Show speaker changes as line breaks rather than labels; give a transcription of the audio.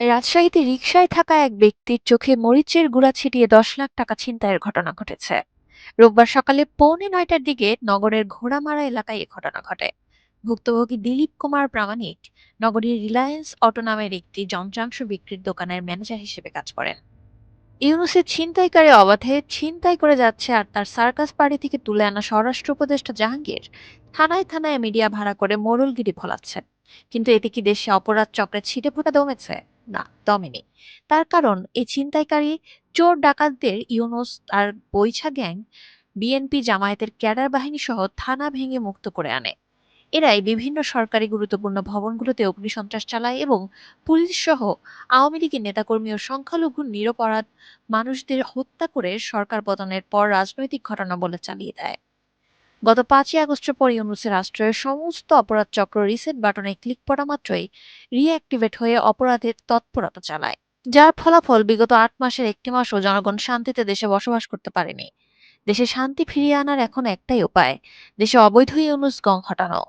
রাজশাহীতে রিকশায় থাকা এক ব্যক্তির চোখে মরিচের গুঁড়া ছিটিয়ে দশ লাখ টাকা ছিনতাইয়ের ঘটনা ঘটেছে। রোববার সকালে পৌনে নয়টার দিকে নগরের ঘোড়ামারা এলাকায় এ ঘটনা ঘটে। ভুক্তভোগী দিলীপ কুমার প্রামাণিক নগরীর রিলায়েন্স অটো নামের একটি যন্ত্রাংশ বিক্রির দোকানের ম্যানেজার হিসেবে কাজ করেন। ইউনুসের ছিনতাইকারী অবাধে ছিনতাই করে যাচ্ছে আর তার সার্কাস বাড়ি থেকে তুলে আনা স্বরাষ্ট্র উপদেষ্টা জাহাঙ্গীর। থানায় থানায় মিডিয়া ভাড়া করে মোড়লগিরি ফলাচ্ছেন কিন্তু এতে কি দেশে অপরাধ চক্রের ছিটে ফোটা দমেছে? না দমেনি তার কারণ, এই ছিনতাইকারী, চোর ডাকাতদের ইউনুস আর বৈছা গ্যাং, বিএনপি জামায়াতের ক্যাডার বাহিনী সহ থানা ভেঙে মুক্ত করে আনে। এরাই বিভিন্ন সরকারি গুরুত্বপূর্ণ ভবনগুলোতে অগ্নিসন্ত্রাস চালায় এবং পুলিশ সহ আওয়ামী লীগের নেতাকর্মী ও সংখ্যালঘু নিরপরাধ মানুষদের হত্যা করে সরকার পতনের পর রাজনৈতিক ঘটনা বলে চালিয়ে দেয়। গত পাঁচই আগস্টের পর ইউনুসে রাষ্ট্রের সমস্ত অপরাধ চক্র রিসেট বাটনে ক্লিক করা মাত্রই রিঅ্যাক্টিভেট হয়ে অপরাধের তৎপরতা চালায়, যার ফলাফল বিগত আট মাসের একটি মাসও জনগণ শান্তিতে দেশে বসবাস করতে পারেনি। দেশে শান্তি ফিরিয়ে আনার এখন একটাই উপায়, দেশে অবৈধ ইউনুস গং হটানো।